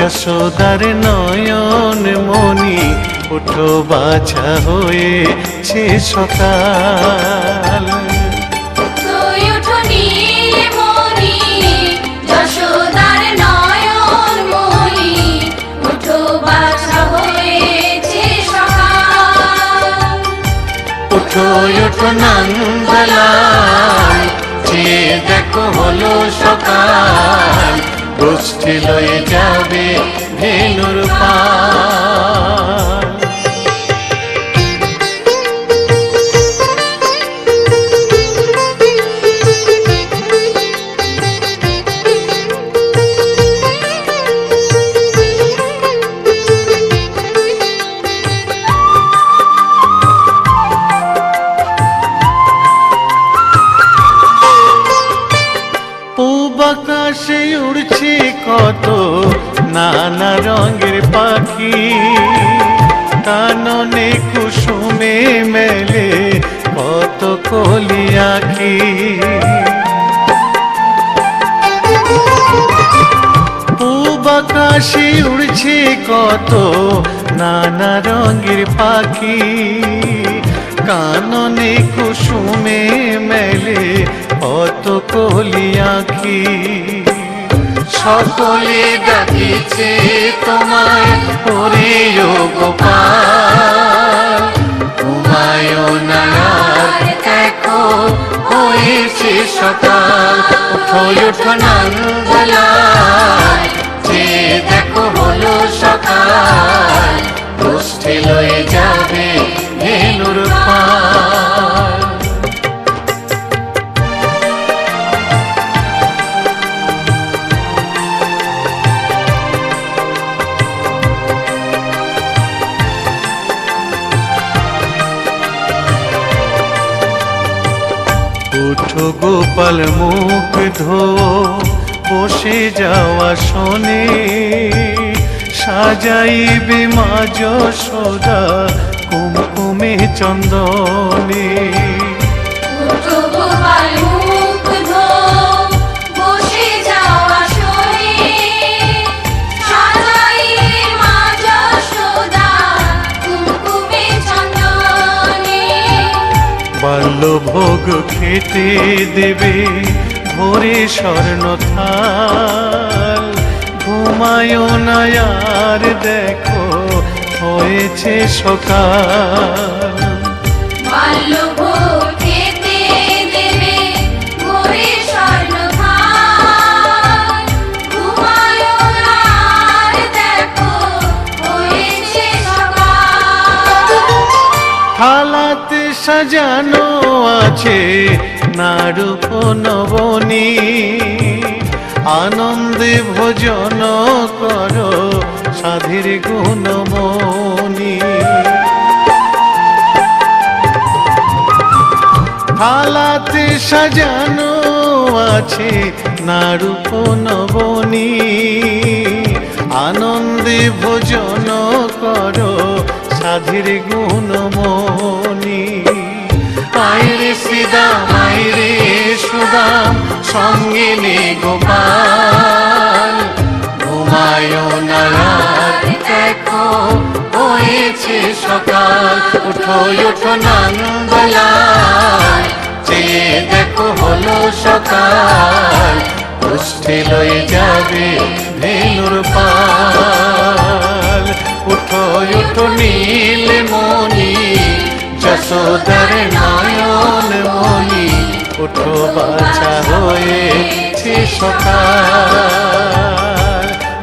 যশোদার নয়ন মনি ওঠো বাছা হয়েছে সকাল। ওঠো ওঠো যে দেখো হলো সকাল। গোষ্ঠী লয়ে যাবে ভেনুর পাল নানা রঙের পাখি, কাননে কুসুমে মেলে কত কলি আখি। পূব আকাশে উড়ছে কত নানা রঙের পাখি, কাননে কুসুমে মেলে কত কলি আখি। সকলে ডাকিছে তোমায় ওরে গোপাল। ঘুমায় না, দেখো, হয়েছে সকাল। ওঠো ওঠো নন্দলাল যে দেখো হলো সকাল। গোষ্ঠী লয়ে যাবে উঠো গোপাল মুখ ধো বসে যাওয়া শোনে। সাজাইবে মা যশোদা কুমকুমে চন্দনে। বাল্যভোগ খেতে দেবে ভোরে স্বর্ণ থাল ঘুমায় না আর দেখো হয়েছে সকাল। সাজানো আছে নারূপ নবনী আনন্দে ভোজন করো সাধীর গুণমণি। থালাতে সাজানো আছে নারূপ নবনী আনন্দে ভোজন করো সাধীর গুণমণি। আইরে শ্রীদাম আইরে সুদাম সঙ্গে নে গোপাল। ঘুমায় না হয়েছে সকাল। উঠো উঠো নন্দলাল যে দেখো, হলো সকাল। গোষ্ঠী লয়ে যাবে ধেনুর পাল। উঠো উঠো, নীল মনি যশোদার মনি উঠো বাছা হয়েছে সকাল।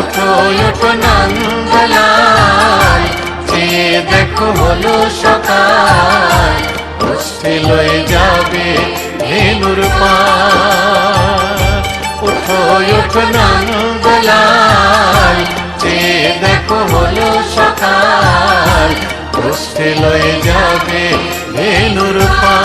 উঠো উঠো নন্দলাল যে দেখো হলো সকাল। গোষ্ঠী লয়ে যাবে ধেনুর পাল উঠো উঠো নন্দলাল যে দেখো হলো সকাল। কষ্টে লয়ে যাবে ধেনুর পা।